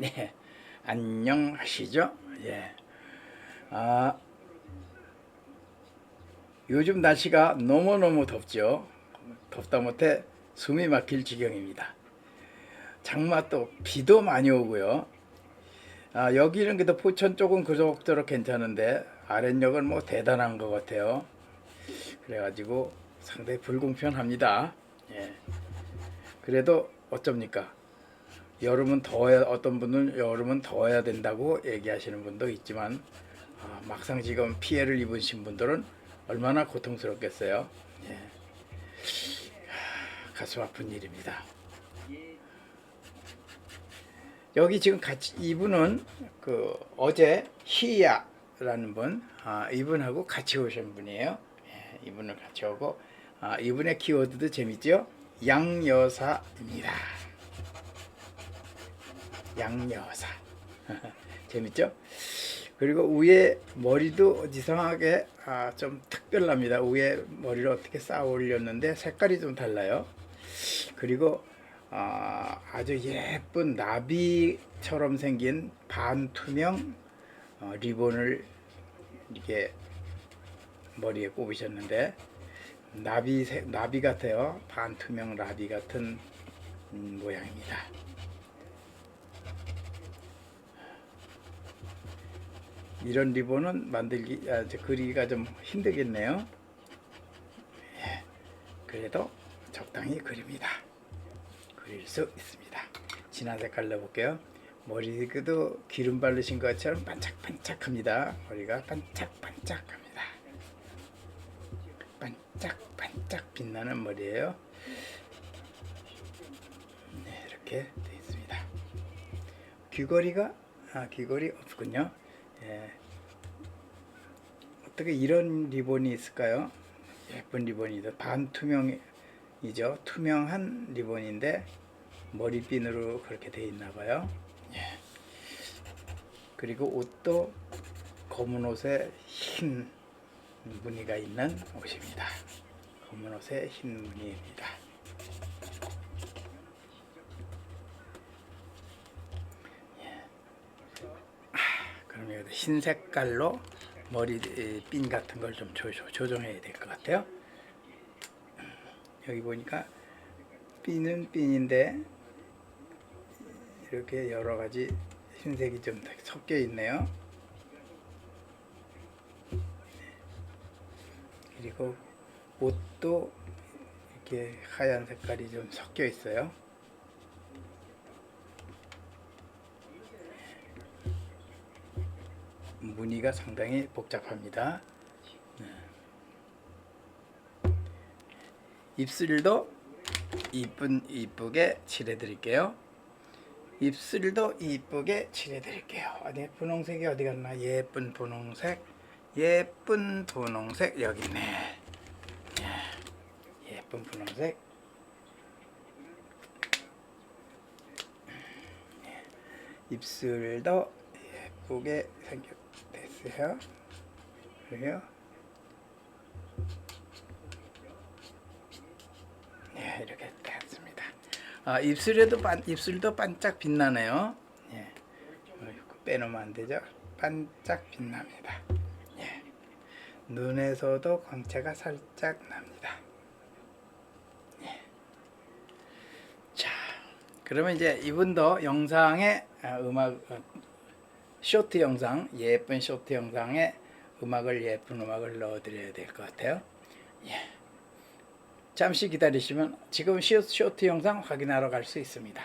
네, 안녕하시죠? 예. 아, 요즘 날씨가 너무너무 덥죠. 덥다 못해 숨이 막힐 지경입니다. 장마 또 비도 많이 오고요. 아, 여기는 그래도 포천 쪽은 그럭저럭 괜찮은데 아랫역은 뭐 대단한 것 같아요. 그래가지고 상당히 불공평합니다. 예. 그래도 어쩝니까? 여름은 더워야 어떤 분은 여름은 더워야 된다고 얘기하시는 분도 있지만 아, 막상 지금 피해를 입으신 분들은 얼마나 고통스럽겠어요. 예. 하, 가슴 아픈 일입니다. 여기 지금 같이 이분은 그 어제 희야라는 분, 아, 이분하고 같이 오신 분이에요. 예, 이분을 같이 오고 아, 이분의 키워드도 재밌죠? 양여사입니다. 양여사. 재밌죠? 그리고 위에 머리도 이상하게 아, 좀 특별합니다. 위에 머리를 어떻게 쌓아 올렸는데 색깔이 좀 달라요. 그리고 아, 아주 예쁜 나비처럼 생긴 반투명 어, 리본을 이렇게 머리에 꼽으셨는데 나비 색- 나비 같아요. 반투명 나비 같은 음, 모양입니다. 이런 리본은 만들기 아, 저 그리기가 좀 힘들겠네요. 예, 그래도 적당히 그립니다. 그릴 수 있습니다. 진한 색깔 넣어볼게요. 머리도 기름 바르신 것처럼 반짝반짝합니다. 머리가 반짝반짝합니다. 반짝반짝 빛나는 머리예요. 네, 이렇게 되어 있습니다. 귀걸이가 아, 귀걸이 없군요. 예. 어떻게 이런 리본이 있을까요? 예쁜 리본이죠. 반투명이죠. 투명한 리본인데 머리핀으로 그렇게 돼 있나 봐요. 예. 그리고 옷도 검은 옷에 흰 무늬가 있는 옷입니다. 검은 옷에 흰 무늬입니다. 그럼 여기 흰 색깔로 머리 에, 핀 같은 걸 좀 조정해야 될 것 같아요. 여기 보니까 핀은 핀인데 이렇게 여러 가지 흰색이 좀 섞여 있네요. 그리고 옷도 이렇게 하얀 색깔이 좀 섞여 있어요. 무늬가 상당히 복잡합니다. 네. 입술도 이쁜 이쁘게 칠해 드릴게요. 입술도 이쁘게 칠해 드릴게요. 어디 분홍색이 어디 갔나? 예쁜 분홍색. 예쁜 분홍색 여기 있네. 예, 예쁜 분홍색. 예, 입술도 예쁘게 생겼 됐어요. 그래요. 네, 이렇게 됐습니다. 아, 입술에도 반, 입술도 반짝 빛나네요. 예. 빼놓으면 안 되죠. 반짝 빛납니다. 예. 눈에서도 광채가 살짝 납니다. 예. 자, 그러면 이제 이분도 영상에 아, 음악 어, 쇼트 영상 예쁜 쇼트 영상에 음악을 예쁜 음악을 넣어 드려야 될 것 같아요. 예. 잠시 기다리시면 지금 쇼- 쇼트 영상 확인하러 갈 수 있습니다.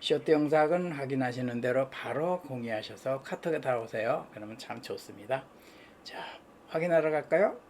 쇼트 영상은 확인하시는 대로 바로 공유하셔서 카톡에 달아오세요. 그러면 참 좋습니다. 자, 확인하러 갈까요?